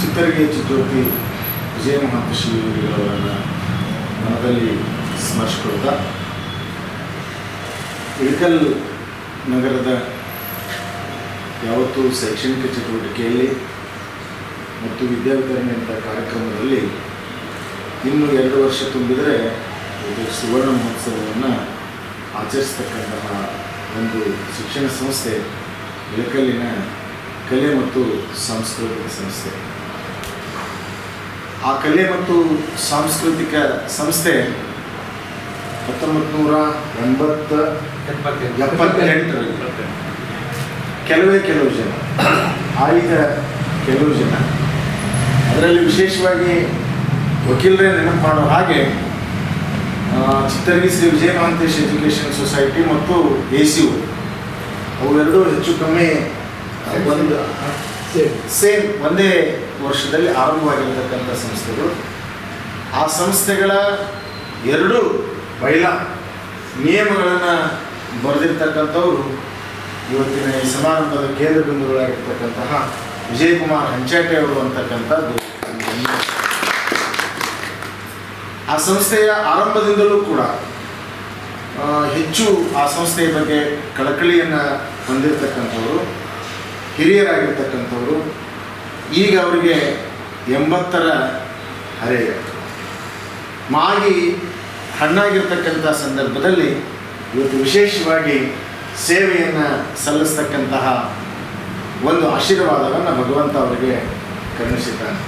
ಚಿತ್ತರಿಗೆ ಚಿತ್ರೂಪಿ ವಿಜಯ ಮಹಾಂತ ಶ್ರೀಗಳವರನ್ನು ಮನದಲ್ಲಿ ಸ್ಮರಿಸಿಕೊಳ್ತಾ ಇಳಕಲ್ ನಗರದ ಯಾವತ್ತೂ ಶೈಕ್ಷಣಿಕ ಚಟುವಟಿಕೆಯಲ್ಲಿ ಮತ್ತು ವಿದ್ಯಾವಿತರಣೆ ಅಂತ ಕಾರ್ಯಕ್ರಮದಲ್ಲಿ ಇನ್ನು ಎರಡು ವರ್ಷ ತುಂಬಿದರೆ ಇದು ಸುವರ್ಣ ಮಹೋತ್ಸವವನ್ನು ಆಚರಿಸ್ತಕ್ಕಂತಹ ಒಂದು ಶಿಕ್ಷಣ ಸಂಸ್ಥೆ, ಇಳಕಲ್ಲಿನ ಕಲೆ ಮತ್ತು ಸಾಂಸ್ಕೃತಿಕ ಸಂಸ್ಥೆ. ಆ ಕಲೆ ಮತ್ತು ಸಾಂಸ್ಕೃತಿಕ ಸಂಸ್ಥೆ ಹತ್ತೊಂಬತ್ತು ನೂರ ಎಂಬತ್ತ ಎಪ್ಪತ್ತೆಂಟರಲ್ಲಿ. ಕೆಲವೇ ಕೆಲವು ಜನ ಆಯ್ದ ಕೆಲವು ಜನ. ಅದರಲ್ಲಿ ವಿಶೇಷವಾಗಿ ವಕೀಲರೇ ನೆನಪು ಮಾಡೋ ಹಾಗೆ ಚಿತ್ರಗಿ ಚಿತ್ತರಗಿ ಶ್ರೀ ವಿಜಯ ಮಹಾಂತೇಶ್ ಎಜುಕೇಷನ್ ಸೊಸೈಟಿ ಮತ್ತು ಎ ಸಿ ಯು ಅವೆರಡೂ ಹೆಚ್ಚು ಕಮ್ಮಿ ಒಂದು ಸೇಮ್ ಒಂದೇ ವರ್ಷದಲ್ಲಿ ಆರಂಭವಾಗಿರ್ತಕ್ಕಂಥ ಸಂಸ್ಥೆಗಳು. ಆ ಸಂಸ್ಥೆಗಳ ಎರಡು ಮಹಿಳಾ ನಿಯಮಗಳನ್ನು ಬರೆದಿರ್ತಕ್ಕಂಥವ್ರು ಇವತ್ತಿನ ಈ ಸಮಾರಂಭದ ಕೇಂದ್ರ ಬಿಂದುಗಳಾಗಿರ್ತಕ್ಕಂತಹ ವಿಜಯಕುಮಾರ್ ಹಂಚಾಟೆ ಅವರು ಅಂತಕ್ಕಂಥದ್ದು. ಆ ಸಂಸ್ಥೆಯ ಆರಂಭದಿಂದಲೂ ಕೂಡ ಹೆಚ್ಚು ಆ ಸಂಸ್ಥೆಯ ಬಗ್ಗೆ ಕಳಕಳಿಯನ್ನು ಹೊಂದಿರತಕ್ಕಂಥವರು, ಹಿರಿಯರಾಗಿರ್ತಕ್ಕಂಥವರು ಈಗ ಅವರಿಗೆ ಎಂಬತ್ತರ ಹರೆಯ ಮಾಗಿ ಹಣ್ಣಾಗಿರ್ತಕ್ಕಂಥ ಸಂದರ್ಭದಲ್ಲಿ ಇವತ್ತು ವಿಶೇಷವಾಗಿ ಸೇವೆಯನ್ನು ಸಲ್ಲಿಸ್ತಕ್ಕಂತಹ ಒಂದು ಆಶೀರ್ವಾದವನ್ನು ಭಗವಂತ ಅವರಿಗೆ ಕರುಣಿಸಿದ್ದಾನೆ.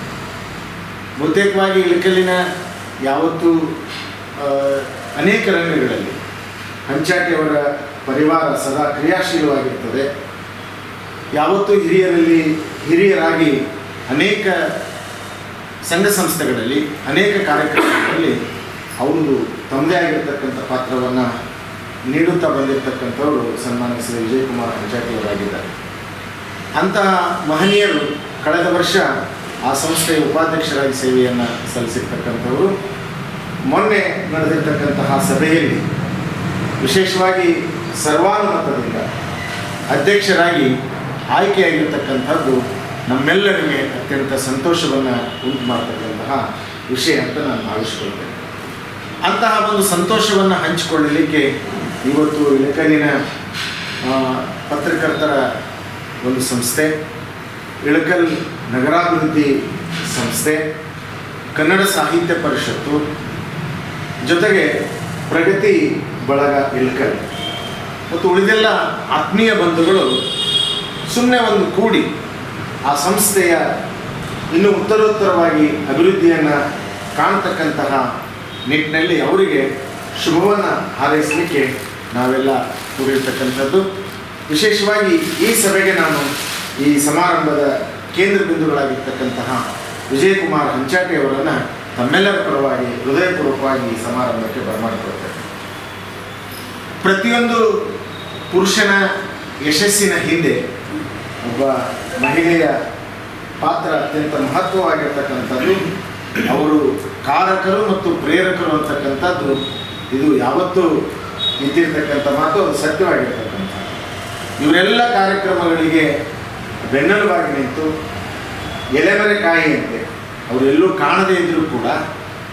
ಬಹುತೇಕವಾಗಿ ಇಳಕಲ್ಲಿನ ಯಾವತ್ತೂ ಅನೇಕ ರಂಗಗಳಲ್ಲಿ ಹಂಚಾಟಿಯವರ ಪರಿವಾರ ಸದಾ ಕ್ರಿಯಾಶೀಲವಾಗಿರ್ತದೆ. ಯಾವತ್ತೂ ಹಿರಿಯರಲ್ಲಿ ಹಿರಿಯರಾಗಿ ಅನೇಕ ಸಂಘ ಸಂಸ್ಥೆಗಳಲ್ಲಿ, ಅನೇಕ ಕಾರ್ಯಕ್ರಮಗಳಲ್ಲಿ ಅವರು ತಮ್ಮದೇ ಆಗಿರತಕ್ಕಂಥ ಪಾತ್ರವನ್ನು ನೀಡುತ್ತಾ ಬಂದಿರತಕ್ಕಂಥವರು ಸನ್ಮಾನ ಶ್ರೀ ವಿಜಯಕುಮಾರ್ ಹಂಚಾಟಿಯವರಾಗಿದ್ದಾರೆ ಅಂತಹ ಮಹನೀಯರು ಕಳೆದ ವರ್ಷ ಆ ಸಂಸ್ಥೆಯ ಉಪಾಧ್ಯಕ್ಷರಾಗಿ ಸೇವೆಯನ್ನು ಸಲ್ಲಿಸಿರ್ತಕ್ಕಂಥವರು. ಮೊನ್ನೆ ನಡೆದಿರ್ತಕ್ಕಂತಹ ಸಭೆಯಲ್ಲಿ ವಿಶೇಷವಾಗಿ ಸರ್ವಾನುಮತದಿಂದ ಅಧ್ಯಕ್ಷರಾಗಿ ಆಯ್ಕೆಯಾಗಿರ್ತಕ್ಕಂಥದ್ದು ನಮ್ಮೆಲ್ಲರಿಗೆ ಅತ್ಯಂತ ಸಂತೋಷವನ್ನು ಉಂಟು ಮಾಡ್ತಕ್ಕಂತಹ ವಿಷಯ ಅಂತ ನಾನು ಭಾವಿಸ್ಕೊಳ್ತೇನೆ. ಅಂತಹ ಒಂದು ಸಂತೋಷವನ್ನು ಹಂಚಿಕೊಳ್ಳಲಿಕ್ಕೆ ಇವತ್ತು ಇಳಕಲಿನ ಪತ್ರಕರ್ತರ ಒಂದು ಸಂಸ್ಥೆ, ಇಳಕಲ್ ನಗರಾಭಿವೃದ್ಧಿ ಸಂಸ್ಥೆ, ಕನ್ನಡ ಸಾಹಿತ್ಯ ಪರಿಷತ್ತು, ಜೊತೆಗೆ ಪ್ರಗತಿ ಬಳಗ ಇಳಕಲ್. ಮತ್ತು ಉಳಿದೆಲ್ಲ ಆತ್ಮೀಯ ಬಂಧುಗಳು ಸುಮ್ಮನೆ ಒಂದು ಕೂಡಿ ಆ ಸಂಸ್ಥೆಯ ಇನ್ನೂ ಉತ್ತರೋತ್ತರವಾಗಿ ಅಭಿವೃದ್ಧಿಯನ್ನು ಕಾಣ್ತಕ್ಕಂತಹ ನಿಟ್ಟಿನಲ್ಲಿ ಅವರಿಗೆ ಶುಭವನ್ನು ಹಾರೈಸಲಿಕ್ಕೆ ನಾವೆಲ್ಲ ಕೂಡಿರ್ತಕ್ಕಂಥದ್ದು. ವಿಶೇಷವಾಗಿ ಈ ಸಭೆಗೆ ನಾನು ಈ ಸಮಾರಂಭದ ಕೇಂದ್ರ ಬಿಂದುಗಳಾಗಿರ್ತಕ್ಕಂತಹ ವಿಜಯಕುಮಾರ್ ಹಂಚಾಟೆ ಅವರನ್ನು ತಮ್ಮೆಲ್ಲರ ಪರವಾಗಿ ಹೃದಯಪೂರ್ವಕವಾಗಿ ಈ ಸಮಾರಂಭಕ್ಕೆ ಬರಮಾಡಿಕೊಳ್ತೇನೆ ಪ್ರತಿಯೊಂದು ಪುರುಷನ ಯಶಸ್ಸಿನ ಹಿಂದೆ ಒಬ್ಬ ಮಹಿಳೆಯ ಪಾತ್ರ ಅತ್ಯಂತ ಮಹತ್ವವಾಗಿರ್ತಕ್ಕಂಥದ್ದು. ಅವರು ಕಾರಕರು ಮತ್ತು ಪ್ರೇರಕರು ಅಂತಕ್ಕಂಥದ್ದು. ಇದು ಯಾವತ್ತೂ ನಿಂತಿರ್ತಕ್ಕಂಥ ಮಾತು ಸತ್ಯವಾಗಿರ್ತಕ್ಕಂಥ. ಇವರೆಲ್ಲ ಕಾರ್ಯಕ್ರಮಗಳಿಗೆ ಬೆನ್ನೆಲುಬಾಗಿ ನಿಂತು ಎಲೆಮರೆ ಕಾಯಿಯಂತೆ ಅವರೆಲ್ಲೂ ಕಾಣದೇ ಇದ್ದರೂ ಕೂಡ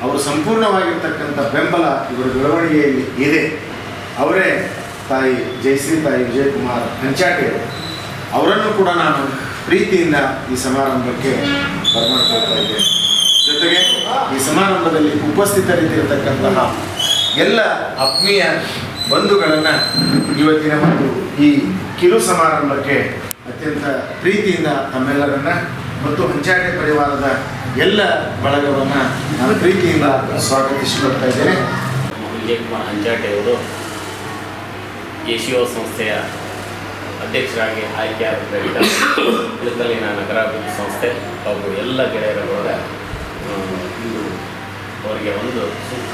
ಅವರು ಸಂಪೂರ್ಣವಾಗಿರ್ತಕ್ಕಂಥ ಬೆಂಬಲ ಇವರ ಬೆಳವಣಿಗೆಯಲ್ಲಿ ಇದೆ. ಅವರೇ ತಾಯಿ ಜಯಶ್ರೀ ತಾಯಿ ವಿಜಯಕುಮಾರ್ ಹಂಚಾಟೆ ಅವರನ್ನು ಕೂಡ ನಾನು ಪ್ರೀತಿಯಿಂದ ಈ ಸಮಾರಂಭಕ್ಕೆ ಬರಮಾಡ್ಕೊಳ್ತಾ ಇದ್ದೇನೆ. ಜೊತೆಗೆ ಈ ಸಮಾರಂಭದಲ್ಲಿ ಉಪಸ್ಥಿತರಿದ್ದಿರತಕ್ಕಂತಹ ಎಲ್ಲ ಆತ್ಮೀಯ ಬಂಧುಗಳನ್ನು ಇವತ್ತಿನ ಒಂದು ಈ ಕಿರು ಸಮಾರಂಭಕ್ಕೆ ಅತ್ಯಂತ ಪ್ರೀತಿಯಿಂದ ತಮ್ಮೆಲ್ಲರನ್ನ ಮತ್ತು ಹಂಚಾಟೆ ಪರಿವಾರದ ಎಲ್ಲ ಬಳಗವನ್ನು ನಾನು ಪ್ರೀತಿಯಿಂದ ಸ್ವಾಗತಿಸಿಕೊಳ್ತಾ ಇದ್ದೇನೆ. ವಿಜಯಕುಮಾರ್ ಹಂಚಾಟೆ ಅವರು ಎ ಸಂಸ್ಥೆಯ ಅಧ್ಯಕ್ಷರಾಗಿ ಆಯ್ಕೆಯಾದ ಬಳಿಕ ಇಳಕಲ್ಲಿನ ನಗರಾಭಿವೃದ್ಧಿ ಸಂಸ್ಥೆ ಹಾಗೂ ಎಲ್ಲ ಗೆಳೆಯರ ಕೂಡ ಇಂದು ಅವರಿಗೆ ಒಂದು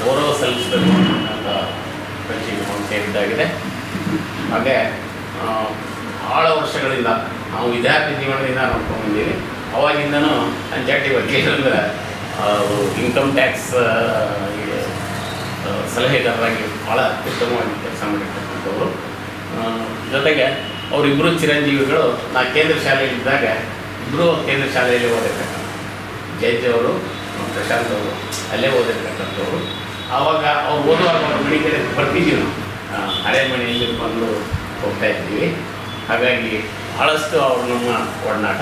ಗೌರವ ಸಲ್ಲಿಸಬೇಕು ಅಂತ ಸೇರಿದ್ದಾಗಿದೆ ಹಾಗೆ ಭಾಳ ವರ್ಷಗಳಿಂದ ನಾವು ವಿದ್ಯಾರ್ಥಿ ಜೀವನದಿಂದ ನೋಡ್ಕೊಂಡ್ಬಂದೀವಿ ಅವಾಗಿಂದನೂ ಹಂಚಾಟಿ ಅವರು ಇನ್ಕಮ್ ಟ್ಯಾಕ್ಸ್ ಸಲಹೆಗಾರರಾಗಿ ಭಾಳ ಉತ್ತಮವಾಗಿ ಕೆಲಸ ಮಾಡಿರ್ತಕ್ಕಂಥವ್ರು. ಜೊತೆಗೆ ಅವರಿಬ್ಬರು ಚಿರಂಜೀವಿಗಳು ನಾ ಕೇಂದ್ರ ಶಾಲೆಯಲ್ಲಿದ್ದಾಗ ಇಬ್ಬರು ಕೇಂದ್ರ ಶಾಲೆಯಲ್ಲಿ ಓದಿರ್ತಕ್ಕಂಥ ಜಯಂತಿ ಅವರು ಪ್ರಶಾಂತ್ ಅವರು ಅಲ್ಲೇ ಓದಿರ್ತಕ್ಕಂಥವ್ರು. ಆವಾಗ ಅವ್ರು ಓದುವಾಗ ಕಡೆ ಬರ್ತಿದ್ದೀವಿ. ನಾವು ಹಳೆ ಮನೆಯಲ್ಲಿ ಬಂದು ಹೋಗ್ತಾ ಇದ್ದೀವಿ. ಹಾಗಾಗಿ ಭಾಳಷ್ಟು ಅವರು ನಮ್ಮ ಒಡನಾಟ.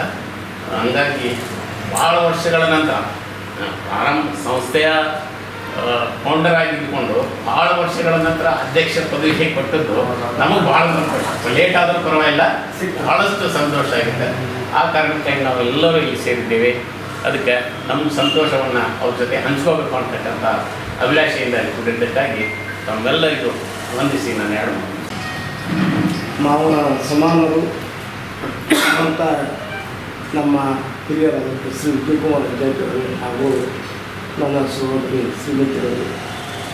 ಹಂಗಾಗಿ ಭಾಳ ವರ್ಷಗಳ ನಂತರ ಪ್ರಾರಂಭ ಸಂಸ್ಥೆಯ ಫೌಂಡರ್ ಆಗಿದ್ದುಕೊಂಡು ಭಾಳ ವರ್ಷಗಳ ನಂತರ ಅಧ್ಯಕ್ಷ ಪದವಿಗೆ ಕೊಟ್ಟದ್ದು ನಮಗೆ ಭಾಳ ಸಂತೋಷ. ಲೇಟ್ ಆದರೂ ಪರವಾಗಿಲ್ಲ ಭಾಳಷ್ಟು ಸಂತೋಷ ಆಗಿದೆ ಆ ಕಾರಣಕ್ಕಾಗಿ ನಾವೆಲ್ಲರೂ ಇಲ್ಲಿ ಸೇರಿದ್ದೇವೆ. ಅದಕ್ಕೆ ನಮ್ಮ ಸಂತೋಷವನ್ನು ಅವ್ರ ಜೊತೆ ಹಂಚ್ಕೋಬೇಕು ಅಂತಕ್ಕಂಥ ಅಭಿಲಾಷೆಯಿಂದ ಅಲ್ಲಿ ಕೂಡಿದ್ದಕ್ಕಾಗಿ ತಮ್ಮೆಲ್ಲರಿಗೂ ವಂದಿಸಿ ನಾನು ಎರಡು ನಾವು ಸಮಾನರು ಅಂತ ನಮ್ಮ ಹಿರಿಯರಾದ ಶ್ರೀ ವಿಜಯಕುಮಾರ್ ವಿಜಯವರು ಹಾಗೂ ನನ್ನ ಸಹೋದರಿ ಸ್ನೇಹಿತರು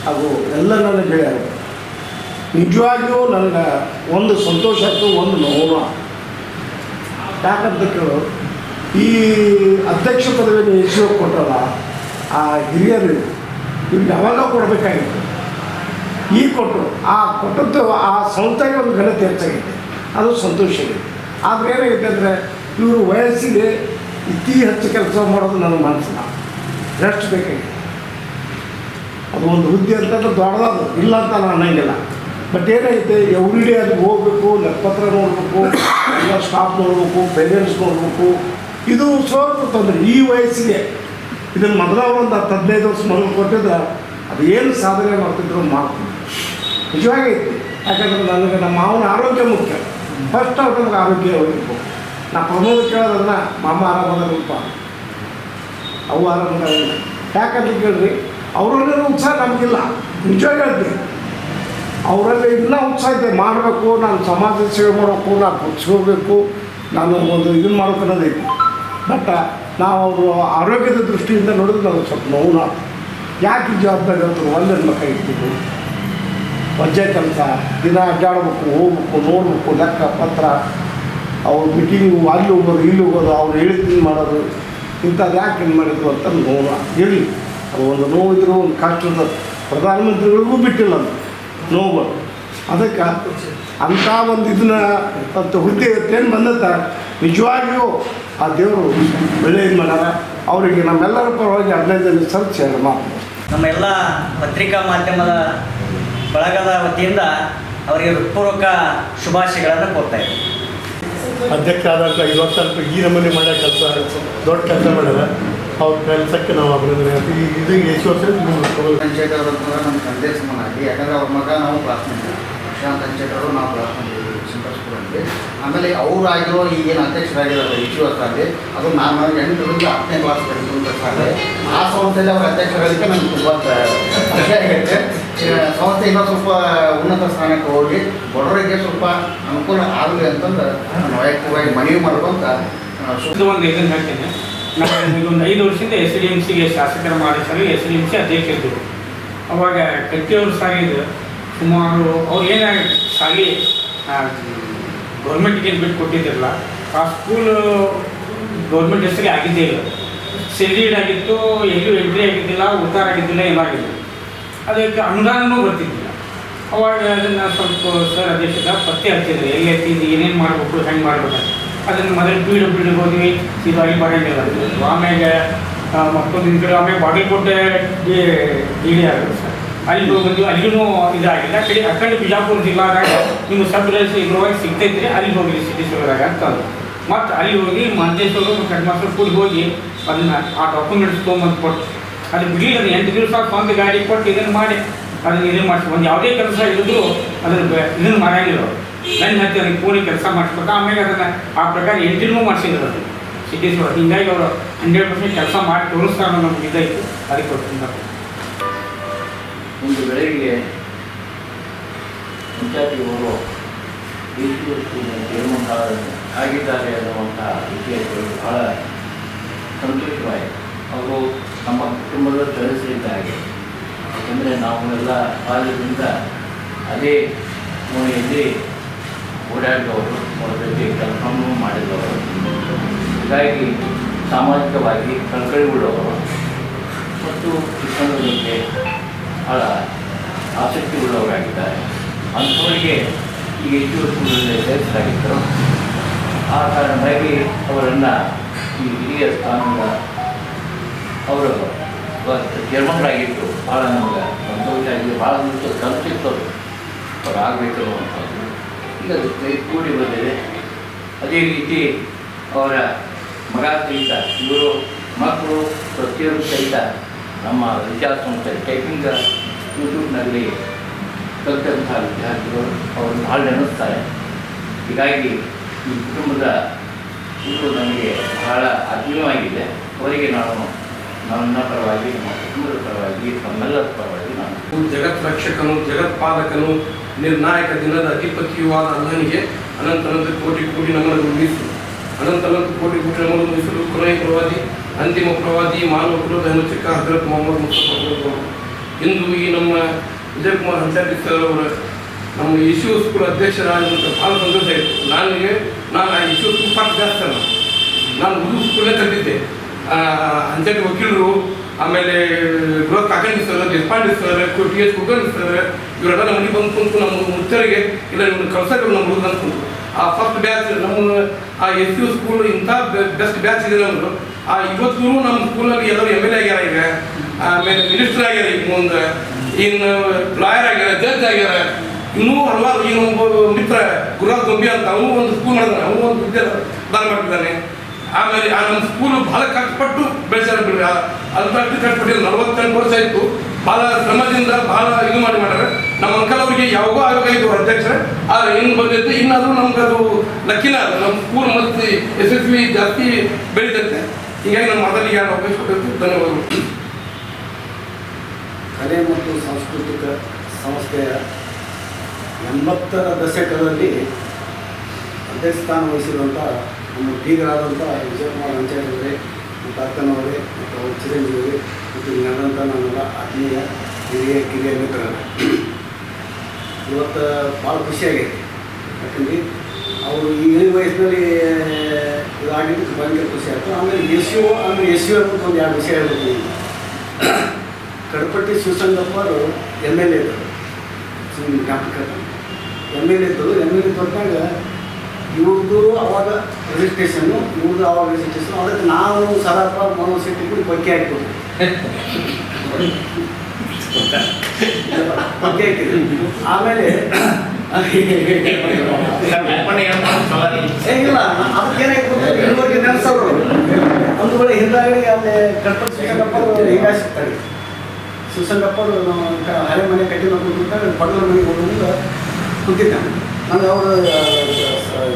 ಹಾಗೂ ಎಲ್ಲ ನನ್ನ ಗೆಳೆಯರು. ನಿಜವಾಗಿಯೂ ನನಗೆ ಒಂದು ಸಂತೋಷ ಆಯಿತು ಒಂದು ನೋವ ಯಾಕಂತ ಕೇಳು, ಈ ಅಧ್ಯಕ್ಷ ಪದವಿಯನ್ನು ಹೆಸರು ಕೊಟ್ಟಲ್ಲ ಆ ಹಿರಿಯರು ಇವ್ರಿಗೆ ಯಾವಾಗ ಕೊಡಬೇಕಾಗಿತ್ತು. ಈ ಕೊಟ್ಟರು, ಆ ಕೊಟ್ಟದ್ದು ಆ ಸಂಸ್ಥೆಗೆ ಒಂದು ಘನತೆ ಹೆಚ್ಚಾಗಿದೆ ಅದು ಸಂತೋಷ ಇದೆ ಆದರೆ ಏನಾಗಿದೆ ಅಂದರೆ, ಇವರು ವಯಸ್ಸಿಗೆ ಇತಿ ಹೆಚ್ಚು ಕೆಲಸ ಮಾಡೋದು ನನಗೆ ಮನಸ್ಸಿಲ್ಲ ರೆಸ್ಟ್ ಬೇಕಾಗಿತ್ತು ಅದು ಒಂದು ಹುದ್ದೆ ಅಂತಂದ್ರೆ ದೊಡ್ಡದಾದ್ರು ಇಲ್ಲ ಅಂತ ನಾನು ಅನ್ನಂಗಿಲ್ಲ. ಬಟ್ ಏನೈತೆ ಎವ್ರಿ ಡೇ ಅಲ್ಲಿ ಹೋಗ್ಬೇಕು ಲೆಕ್ಕಪತ್ರ ನೋಡಬೇಕು, ಎಲ್ಲ ಸ್ಟಾಫ್ ನೋಡಬೇಕು ಪೇರೆಂಟ್ಸ್ ನೋಡಬೇಕು. ಇದು ಸ್ವಲ್ಪ ತೊಂದರೆ. ಈ ವಯಸ್ಸಿಗೆ ಇದನ್ನು ಮೊದಲ ಒಂದು ಹತ್ತು ಹದಿನೈದು ವರ್ಷ ಮೊದಲು ಕೊಟ್ಟಿದ್ರೆ ಅದು ಏನು ಸಾಧನೆ ಮಾಡ್ತಿದ್ರು ಮಾಡ್ತೀನಿ. ನಿಜವಾಗಿ ಯಾಕಂದ್ರೆ ನನಗೆ ನಮ್ಮ ಮಾವನ ಆರೋಗ್ಯ ಮುಖ್ಯ. ಫಸ್ಟ್ ಅವ್ರು ನಮ್ಗೆ ಆರೋಗ್ಯ ಹೋಗಿರ್ಬೇಕು ನಾ ಪ್ರಮೋದ ಕೇಳೋದನ್ನ ಮಾಮ ಆರಾಮದಲ್ಪ ಅವು ಆರಾಮದಾಗಿಲ್ಲ ಯಾಕಂತ ಕೇಳ್ರಿ ಅವರಲ್ಲಿರೋ ಉತ್ಸಾಹ ನಮಗಿಲ್ಲ. ನಿಜ ಹೇಳ್ತೀನಿ. ಅವರಲ್ಲಿ ಇನ್ನೂ ಉತ್ಸಾಹ ಇದೆ. ಮಾಡಬೇಕು, ನಾನು ಸಮಾಜ ಸೇವೆ ಮಾಡಬೇಕು, ನಾನು ಪಕ್ಷಬೇಕು ನಾನು ಒಂದು ಇದನ್ನು ಮಾಡಬೇಕು ಅನ್ನೋದೈತಿ ಬಟ್, ನಾವು ಅವರು ಆರೋಗ್ಯದ ದೃಷ್ಟಿಯಿಂದ ನೋಡಿದ್ರೆ ನಾವು ಸ್ವಲ್ಪ ನೋವು ಯಾಕೆ ಜವಾಬ್ದಾರಿ ಅಂತ ಒಂದು ಹೆಣ್ಮಕ್ಕಾಗಿರ್ತಿದ್ರು ವಜ್ಜೆ ಕೆಲಸ, ದಿನ ಅಡ್ಡಾಡ್ಬೇಕು, ಹೋಗ್ಬೇಕು, ನೋಡ್ಬೇಕು, ಲೆಕ್ಕ, ಪತ್ರ. ಅವ್ರ ಮೀಟಿಂಗು ಅಲ್ಲಿ ಹೋಗೋದು, ಇಲ್ಲಿ ಹೋಗೋದು, ಅವ್ರು ಹೇಳಿದ್ದು ಮಾಡೋದು. ಇಂಥದ್ದು ಯಾಕೆ ಏನು ಮಾಡಿದ್ರು ಅಂತ ನೋವು ಇರಲಿ. ಅದು ಒಂದು ನೋವು ಇದ್ರೂ ಒಂದು ಕಷ್ಟದ ಪ್ರಧಾನಮಂತ್ರಿಗಳಿಗೂ ಬಿಟ್ಟಿಲ್ಲ ಅದು. ನೋವು. ಅದಕ್ಕೆ ಅಂಥ ಒಂದು ಇದನ್ನ ಅಂತ ಹುದ್ದೆ ಏನು ಬಂದತ್ತ ನಿಜವಾಗಿಯೂ ಆ ದೇವರು ಒಳ್ಳೆಯದು ಮಾಡ್ಯಾರ? ಅವರಿಗೆ ನಮ್ಮೆಲ್ಲರ ಪರವಾಗಿ ಹದಿನೈದು ಜನ ಸರ್ಚ್ ನಮ್ಮ ಎಲ್ಲ ಪತ್ರಿಕಾ ಮಾಧ್ಯಮದ ಬಳಗದ ವತಿಯಿಂದ ಅವರಿಗೆ ಹೃತ್ಪೂರ್ವಕ ಶುಭಾಶಯಗಳನ್ನು ಕೊಡ್ತಾ ಇದ್ದೀನಿ ಅಧ್ಯಕ್ಷ ಆದಂಥ ಐದು ಸ್ವಲ್ಪ ಈ ನಮೂನೆ ಮಾಡೋ ಕೆಲಸ ದೊಡ್ಡ ಕೆಲಸ ಮಾಡ್ಯಾರ ಅವ್ರ ಕೆಲಸಕ್ಕೆ ನಾವು ಅಭಿನಂದನೆ. ಈ- ಇದು ಎಷ್ಟು ವರ್ಷ. ಪಂಚಾಯತ್ ಅವರು ನಮ್ಮ ತಂದೆ ಸಮಾನಾಗಿ ಯಾಕಂದರೆ ಅವ್ರ ಮಗ ನಾವು ಪ್ರಾರ್ಥನೆ ಪಂಚಾಯತ್ ಅವರು ನಾವು ಪ್ರಾರ್ಥನೆ ಸೆಂಟ್ರಲ್ ಆಮೇಲೆ ಅವ್ರು ಆಗಿರೋ ಈಗೇನು ಅಧ್ಯಕ್ಷರಾಗಿರೋದು ಇಶ್ಯೂವರ್ಸಲ್ಲಿ ಅದು ನಾನು ಎಂಟರಿಂದ ಹತ್ತನೇ ಕ್ಲಾಸ್ ಸಾಲೆ. ಆ ಸಂಸ್ಥೆಯಲ್ಲಿ ಅವ್ರ ಅಧ್ಯಕ್ಷರಾಗಲಿಕ್ಕೆ ನನಗೆ ತುಂಬ ಖುಷಿ ಆಗೈತೆ ಈ ಸಂಸ್ಥೆ ಇನ್ನೂ ಸ್ವಲ್ಪ ಉನ್ನತ ಸ್ಥಾನಕ್ಕೆ ಹೋಗಿ ಬಡವರಿಗೆ ಸ್ವಲ್ಪ ಅನುಕೂಲ ಆಗಲಿ ಅಂತಂದ್ರೆ ವೈಯಕ್ತಿಕವಾಗಿ ಮನವಿ ಮಾಡ್ಕೊಂತ ಒಂದು ಇದನ್ನು ಹೇಳ್ತೇನೆ. ನಾವು ಇದೊಂದು ಐದು ವರ್ಷದಿಂದ ಎಸ್ ಡಿ ಎಂ ಸಿಗೆ ಶಾಸಕರ ಮಾಡಿಸಲು ಎಸ್ ಡಿ ಎಂ ಸಿ ಅಧ್ಯಕ್ಷರಿದ್ದರು ಅವಾಗ ಕಟ್ಟಿಯವರು ಸಾಗಿದ್ರು ಸುಮಾರು ಅವ್ರು ಏನಾಗಿ ಸಾಗಿ ಗೌರ್ಮೆಂಟ್ಗೆ ಏನು ಬಿಟ್ಟು ಕೊಟ್ಟಿದ್ದಿರಲ್ಲ, ಆ ಸ್ಕೂಲು ಗೌರ್ಮೆಂಟ್ ಹೆಸರಿಗೆ ಆಗಿದ್ದೇ ಇಲ್ಲ. ಸೆಲ್ಯೂಡ್ ಆಗಿತ್ತು, ಎಲ್ಲೂ ಎಂಟ್ರಿ ಆಗಿದ್ದಿಲ್ಲ, ಉತ್ತಾರ ಆಗಿದ್ದಿಲ್ಲ, ಏನಾಗಿಲ್ಲ. ಅದಕ್ಕೆ ಅನುದಾನನೂ ಬರ್ತಿದ್ದಿಲ್ಲ ಅವಾಗ ಅದನ್ನು ಸ್ವಲ್ಪ ಸರ್ ಅಧ್ಯಕ್ಷದ ಪತ್ತೆ ಹಚ್ಚಿದ್ರು. ಎಲ್ಲಿ ಹಚ್ಚಿದ್ದು ಏನೇನು ಮಾಡಬೇಕು, ಹೆಂಗೆ ಮಾಡ್ಬೇಕು. ಅದನ್ನು ಮೊದಲು ಬೀಡು ಬೀಡು ಹೋದ್ವಿ. ಬರಂಗಿಲ್ಲ ಅದು. ಆಮೇಲೆ ಮತ್ತೊಂದು ಕಡೆ ಆಮೇಲೆ ಬಾಗಲಕೋಟೆ ಡಿ ಆಗುತ್ತೆ ಸರ್. ಅಲ್ಲಿ ಹೋಗಿದ್ವಿ ಅಲ್ಲಿನೂ ಇದಾಗಿಲ್ಲ. ಕಡೆ ಅಖಂಡ ಬಿಜಾಪುರ ಜಿಲ್ಲಾದಾಗ ನಿಮ್ಮ ಸಬ್ ರೈಸ್ ಇರುವಾಗ ಸಿಗ್ತೈತ್ರಿ ಅಲ್ಲಿ ಹೋಗಿ ಸಿದ್ದೇಶ್ವರದಾಗ ಅಂತ ಅದು ಮತ್ತು ಅಲ್ಲಿ ಹೋಗಿ ಮಂತೇಶ್ವರು ಕಡ್ಮಾಸ್ಟರ್ ಮಾಸ್ಟರ್ ಕೂಡ ಹೋಗಿ ಅದನ್ನು ಆ ಡಾಕ್ಯುಮೆಂಟ್ಸ್ ತೊಗೊಂಬಂದು ಕೊಟ್ಟು ಅದು ಬಿಡಲಿಲ್ಲ ಎಂಟು ದಿವಸ ಸ್ವಂತ ಗಾಡಿ ಕೊಟ್ಟು ಇದನ್ನು ಮಾಡಿ. ಅದನ್ನು ಇದನ್ನು ಮಾಡಿಸ್ಕೊ ಒಂದು ಯಾವುದೇ ಕೆಲಸ ಇದ್ರೂ ಅದನ್ನು ಇದನ್ನು ಮಾಡಂಗಿಲ್ಲ ನನ್ನ ಹತ್ತಿ ಅದಕ್ಕೆ ಕೂಲಿ ಕೆಲಸ ಮಾಡಿಸ್ಬೇಕು. ಆಮೇಲೆ ಅದನ್ನು ಆ ಪ್ರಕಾರ ಎಂಟಿನೂ ಮಾಡಿಸಿದ್ರು ಅದು ಸಿದ್ದೇಶ್ವರ, ಹಿಂಗಾಗಿ ಅವರು ಹಂಡ್ರೆಡ್ ಪರ್ಸೆಂಟ್ ಕೆಲಸ ಮಾಡಿ ತೋರಿಸ್ತಾರೆ ನಮಗೆ ಇದಾಯಿತು. ಅದಕ್ಕೆ ಒಂದು ಬೆಳಗ್ಗೆ ಪಂಚಾಯತಿಗೆ ಹೋಗೋ ತೀರ್ಮಾನ ಆಗಿದ್ದಾರೆ ಅನ್ನುವಂಥ ವಿಷಯಗಳು ಬಹಳ ಸಂತೋಷವಾಯಿತು. ಅವರು ನಮ್ಮ ಕುಟುಂಬದ ಸದಸ್ಯರಿದ್ದ ಹಾಗೆ. ನಾವು ನಾವೆಲ್ಲ ಬಾಲ್ಯದಿಂದ ಅದೇ ಕೋಣೆಯಲ್ಲಿ ಓಡಾಡಿದವರು ಜೊತೆ ಕೆಲಸವನ್ನು ಮಾಡಿದವರು. ಹೀಗಾಗಿ ಸಾಮಾಜಿಕವಾಗಿ ಕಳಕಳಿಯುಳ್ಳವರು ಮತ್ತು ಶಿಕ್ಷಣದ ಬಗ್ಗೆ ಬಹಳ ಆಸಕ್ತಿ ಉಳ್ಳವರಾಗಿದ್ದಾರೆ ಅಂಥವರಿಗೆ ಈಗ ಹೆಚ್ಚು ವರ್ಷಗಳಲ್ಲಿ ಪಾತ್ರರಾಗಿತ್ತು ಭಾಳ ನಮ್ಗೆ ಸಂತೋಷ ಆಗಿದೆ. ಭಾಳ ದಿವಸ ಕನಸಿತ್ತು ಅವರು ಅವ್ರು ಆಗಬೇಕು ಅನ್ನುವಂಥದ್ದು. ಈಗ ಕೈ ಕೂಡಿ ಬಂದಿದೆ. ಅದೇ ರೀತಿ ಅವರ ಮಗ ಸಹಿತ, ಇವರು ಮಕ್ಕಳು ಪ್ರತಿಯೊಂದು ಸಹಿತ ನಮ್ಮ ವಿದ್ಯಾಸಂಸ್ಥೆ ಟೈಪಿಂಗ್ ಯೂಟ್ಯೂಬ್ನಲ್ಲಿ ಕಲಿತಂತಹ ವಿದ್ಯಾರ್ಥಿಗಳು ಅವರು ಭಾಳ ನೆನೆಸ್ತಾರೆ. ಹೀಗಾಗಿ ಈ ಕುಟುಂಬದ ಇದು ನನಗೆ ಬಹಳ ಆತ್ಮೀಯವಾಗಿದೆ ಅವರಿಗೆ ನಾನು ನನ್ನ ಪರವಾಗಿ ನಮ್ಮ ಕುಟುಂಬದ ಪರವಾಗಿ ನಮ್ಮೆಲ್ಲರ ಪರವಾಗಿ ನಾನು ಜಗತ್ ರಕ್ಷಕನು ಜಗತ್ಪಾಲಕನು ನಿರ್ಣಾಯಕ ದಿನದ ಅಧಿಪತಿಯೂ ಆದ ಅಲ್ಲನಿಗೆ ಅನಂತ ಅನಂತ ಕೋಟಿ ಕೋಟಿ ನಮ್ಮನ್ನು ಮೀಸಲು ಅನಂತ ಅನಂತ ಕೋಟಿ ಕೋಟಿ ನಮ್ಮನ್ನು ಮೀಸಲು ಕೊನೆಯ ಪ್ರವಾದಿ, ಅಂತಿಮ ಪ್ರವಾದಿ, ಮಾನವ ಕುಲದ ಅನುಚಿಕ ಹಜರತ್ ಮೊಹಮ್ಮದ್ ಮುಸ್ತಫಾ ಇಂದು ಈ ನಮ್ಮ ವಿಜಯಕುಮಾರ್ ಹಂಚಾರಿ ಸರ್ ಅವರ ನಮ್ಮ ಯಶು ಸ್ಕೂಲ್ ಅಧ್ಯಕ್ಷರಾಗಿರುವಂಥ ಭಾಳ ಸಂತೋಷ ಆಯಿತು. ನನಗೆ, ನಾನು ಆ ಯಶು ಸ್ಕೂಲ್ ಪಾಠ ಜಾಸ್ತಿ ನಾನು ಉರ್ದು ಸ್ಕೂಲೇ ಕಲಿತಿದ್ದೆ. ಅಂಚನೆ ವಕೀಲರು, ಆಮೇಲೆ ಗೃಹ Kakandi sir, Deshpande sir T S Kugan sir, ಇವರೆಲ್ಲ ನಮ್ಮ ಮನೆಗೆ ಬಂದು ಕುಂತು ನಮ್ಮ ಮುಚ್ಚರಿಗೆ ಇಲ್ಲ ನಿಮ್ಮನ್ನು ಕಳ್ಸಕ್ಕೆ ನಮ್ಮ ಹುಡುಗ ಅನ್ಕೊಂಡ್ರು ಆ ಫಸ್ಟ್ ಬ್ಯಾಚ್ ನಮ್ಮ, ಆ ಎಸ್ ಯು ಸ್ಕೂಲ್ ಇಂಥ ಬೆಸ್ಟ್ ಬ್ಯಾಚ್ ಇದೆ ನಮ್ಮದು ಆ ಇವತ್ತು ನಮ್ಮ ಸ್ಕೂಲಲ್ಲಿ ಎಲ್ಲರೂ ಎಂ ಎಲ್ ಎ ಆಗ್ಯಾರ ಈಗ. ಆಮೇಲೆ ಮಿನಿಸ್ಟರ್ ಆಗ್ಯಾರ ಈಗ ಮುಂದೆ. ಇನ್ನು ಲಾಯರ್ ಆಗ್ಯಾರ ಜಡ್ಜ್ ಆಗ್ಯಾರ. ಇನ್ನೂ ಹಲವಾರು ಈಗ ಒಬ್ಬ ಮಿತ್ರ ಗುರುರಾಜ್ ಗೊಂಬಿ ಅಂತ, ಅವನು ಒಂದು ಸ್ಕೂಲ್ ಮಾಡಿದಾನೆ, ಅವನು ಒಂದು ವಿದ್ಯೆ ದಾನ ಮಾಡಿದ್ದಾನೆ ಆಮೇಲೆ ಆ ನಮ್ಮ ಸ್ಕೂಲು ಬಹಳ ಕಷ್ಟಪಟ್ಟು ಬೆಳೆಸ್ಯಾರ ಬಿಡ್ರಿ. ಅಲ್ಪ ಕಷ್ಟಪಟ್ಟಿಲ್ಲ ನಲವತ್ತೆಂಟು ವರ್ಷ ಇತ್ತು ಭಾಳ ಶ್ರಮದಿಂದ ಭಾಳ ಇದು ಮಾಡಿ ಮಾಡ್ಯಾರ ನಮ್ಮ ಅಂಕಲ್ ಅವರಿಗೆ ಯಾವಾಗೋ ಆಗಬೇಕಾಗಿತ್ತು ಅಧ್ಯಕ್ಷರ. ಆದರೆ ಇನ್ನು ಬಂದಿದ್ದು ಇನ್ನಾದರೂ ನಮ್ಗೆ ಅದು ಲಕ್ಕಿನ ನಮ್ಮ ಸ್ಕೂಲ್ ಮತ್ತು ಯಶಸ್ವಿ ಜಾಸ್ತಿ ಬೆಳೀತೈತೆ. ಹೀಗಾಗಿ ನಮ್ಮ ಮಾತಲ್ಲಿ ಯಾರು ಅವಕಾಶ ಕೊಟ್ಟಿರ್ತೀವಿ. ಧನ್ಯವಾದಗಳು. ಕಲೆ ಮತ್ತು ಸಾಂಸ್ಕೃತಿಕ ಸಂಸ್ಥೆಯ ಎಂಬತ್ತರ ದಶಕದಲ್ಲಿ ಅಧ್ಯಕ್ಷಸ್ಥಾನ ವಹಿಸಿರುವಂಥ ನಮ್ಮ ಬೀಗರಾದಂಥ ವಿಜಯಕುಮಾರ್ ಅಂಚಾರ್ಯವರೇ, ಮತ್ತು ಅಕ್ಕನವರೇ, ಮತ್ತು ಅವ್ರ ಚಿರಂಜೀವಿ ಮತ್ತು ನಡೆದಂಥ ನನ್ನೆಲ್ಲ ಆತ್ಮೀಯ ಹಿರಿಯ ಕಿರಿಯ ಮಿತ್ರರೇ. ಇವತ್ತು ಭಾಳ ಖುಷಿಯಾಗೈತಿ ಯಾಕಂದ್ರೆ ಅವರು ಈ ಇಳಿ ವಯಸ್ಸಿನಲ್ಲಿ ಇದಾಗಿದ್ದು ಭಯಂಕರ ಖುಷಿ ಆಯಿತು ಆಮೇಲೆ ಎಸ್ ಯು ಅಂದರೆ ಎಸ್ ಯು ಅಂತ ಒಂದು ಎರಡು ವಿಷಯ ಹೇಳ್ತೀನಿ ಕಡಪಟ್ಟಿ ಅವರು ಎಂ ಎಲ್ ಎ ಇದ್ದರು. ಜ್ಞಾಪಕ ಎಂ ಎಲ್ ಎ ಇದ್ದರು. ಎಂ ಎಲ್ ಎ ಕೊಟ್ಟಾಗ ಇವ್ರದ್ದು ಅವಾಗ ರಿಜಿಸ್ಟ್ರೇಷನ್ನು ಇವ್ರದ್ದು ಅವಾಗ ರಿಜಿಸ್ಟ್ರೇಷನ್ ಅದಕ್ಕೆ ನಾವು ಸದಾಪ ಮನೋಜ್ ಶೆಟ್ಟಿ ಕೂಡ ಹಾಕ್ಬೋದು. ಬಗ್ಗೆ ಹಾಕಿದ್ರು. ಆಮೇಲೆ ಇಲ್ಲ ಅದಕ್ಕೇನಾಯ್ತು ಇಳುವರಿಗೆ ನೆನೆಸೋರು. ಒಂದು ವೇಳೆ ಹಿಂದಾಗಡೆ ಅಲ್ಲಿ ಕಡ್ಪಟ್ಟಿ ಶಿವಸಂಗಪ್ಪರು ಹೀಗಾಗಿ ಸಿಗ್ತಾರೆ. ಶಿವಸಂಗಪ್ಪರು ಹಳೆ ಮನೆ ಕಟ್ಟಿ ನೋಡ್ಕೊಂಡು ಬಡವರ ಮನೆಗೆ ಹೋಗೋದು ಕುಂತಿದ್ದಾನೆ ನಾನು ಅವರು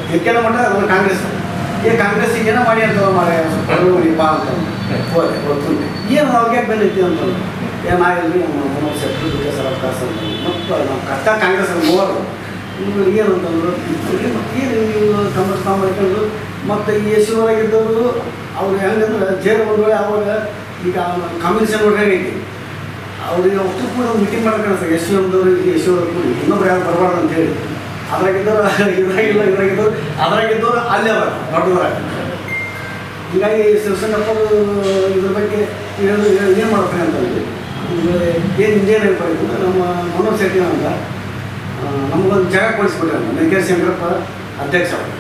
ಕ್ರಿಕೆಟ್ ಮಟ್ಟ ಅವ್ರು ಕಾಂಗ್ರೆಸ್. ಏ ಕಾಂಗ್ರೆಸ್ ಏನೋ ಮಾಡಿ ಅಂತ ಮಾಡಿ ಬಾ ಅಂತ ಹೋದೆ ಹೋಗ್ತುಂಟೆ ಏನು ಅವ್ರಿಗೆ ಬಂದೈತಿ ಅಂತ ಏನಾಗಲಿ ನಮ್ಮ ಮೂರು ಶೆಟ್ರು ದುಡ್ಡು ಮತ್ತು ನಾವು ಕಷ್ಟ ಕಾಂಗ್ರೆಸ್ ಮೂವರು. ಇವ್ರು ಏನು ಅಂತಂದ್ರು ಏನು ನೀವು ಕಾಂಗ್ರೆಸ್ ನಾವು ಮಾಡ್ಕೊಂಡು ಮತ್ತು ಯಶೂರಾಗಿದ್ದವರು ಅವ್ರು ಹೆಂಗಂದ್ರೆ ಜೇರು ಒಂದು ವೇಳೆ ಅವಾಗ ಈಗ ಕಮ್ಯುನಿಷನ್ ಹೊರಗೈತಿ ಅವ್ರಿಗೆ ಅಷ್ಟು ಕೂಡ ಮೀಟಿಂಗ್ ಮಾಡ್ಕೊಂಡು ಸರ್ ಯಶು ಅಂದವರು ಯಶೋರು ಕೂಡಿ. ಇನ್ನೊಬ್ರು ಯಾರು ಬರಬಾರ್ದು ಅಂತ ಹೇಳಿ. ಅದ್ರಾಗಿದ್ದವ್ರು, ಇದ್ರಾಗಿಲ್ಲ, ಇದ್ರಾಗಿದ್ದವ್ರು, ಅದ್ರಾಗಿದ್ದವ್ರು ಅಲ್ಲೇ ಅವರು ದೊಡ್ಡವರಾಗ ಹೀಗಾಗಿ ಶಿವಸಂಗಪ್ಪರು ಇದ್ರ ಬಗ್ಗೆ ಏನು ಏನು ಮಾಡ್ತಾರೆ ಅಂತಂದ್ರೆ ಏನು ಇಂಜಿನಿಯರ್ ಬರೀತು ನಮ್ಮ ಮನೋಜ್ ಶೆಟ್ಟಿ ಅಂತ. ನಮಗೊಂದು ಜಾಗ ಕೊಡಿಸ್ಬಿಟ್ರೆ ವೆಂಕಟೇಶ್ ಶಂಕರಪ್ಪ ಅಧ್ಯಕ್ಷ ಅವರು.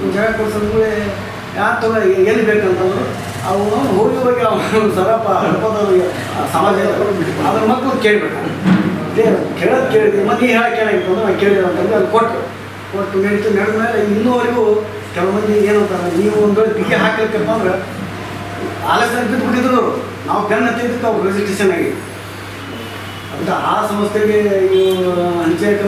ಒಂದು ಜಾಗ ಕೊಡಿಸಿದ್ಮೇಲೆ ಯಾರು ತಗೋ ಏನು ಬೇಕಂತಂದ್ರು ಅವನು ಹೋಗಿ ಹೋಗಿ ಅವನು ಸರಪ್ಪ ಹಡ್ಕೋದವ್ರಿಗೆ ಸಮಾಜ ಅದ್ರ ಮಕ್ಕಳು ಕೇಳ್ಬೇಕು. ಇದೇ ಕೇಳೋದು ಕೇಳಿದ್ವಿ ಮತ್ತೆ ಹೇಳ ಕೇಳಾಗಿತ್ತು ಅಂದ್ರೆ ನಾನು ಕೇಳಿದೆ ಅಂತಂದ್ರೆ ಅದು ಕೊಟ್ಟು ಕೊಟ್ಟು ನಡೀತು ನಡೆದ ಮೇಲೆ ಇನ್ನೂವರೆಗೂ ಕೆಲವು ಮಂದಿ ಏನು ಅಂತಾರೆ ನೀವು ಒಂದು ವೇಳೆ ಟಿಕೆ ಹಾಕ್ಲಿಕ್ಕಪ್ಪ ಅಂದ್ರೆ ಆಲಸ್ಯ ಬಿದ್ದು ಬಿಟ್ಟಿದ್ರು ಅವರು. ನಾವು ಪೆನ್ ಹತ್ತಿದ್ದಕ್ಕೆ ಅವ್ರು ರಿಜಿಸ್ಟ್ರೇಷನ್ ಆಗಿ. ಅಂತ ಆ ಸಂಸ್ಥೆಗೆ ಇವರು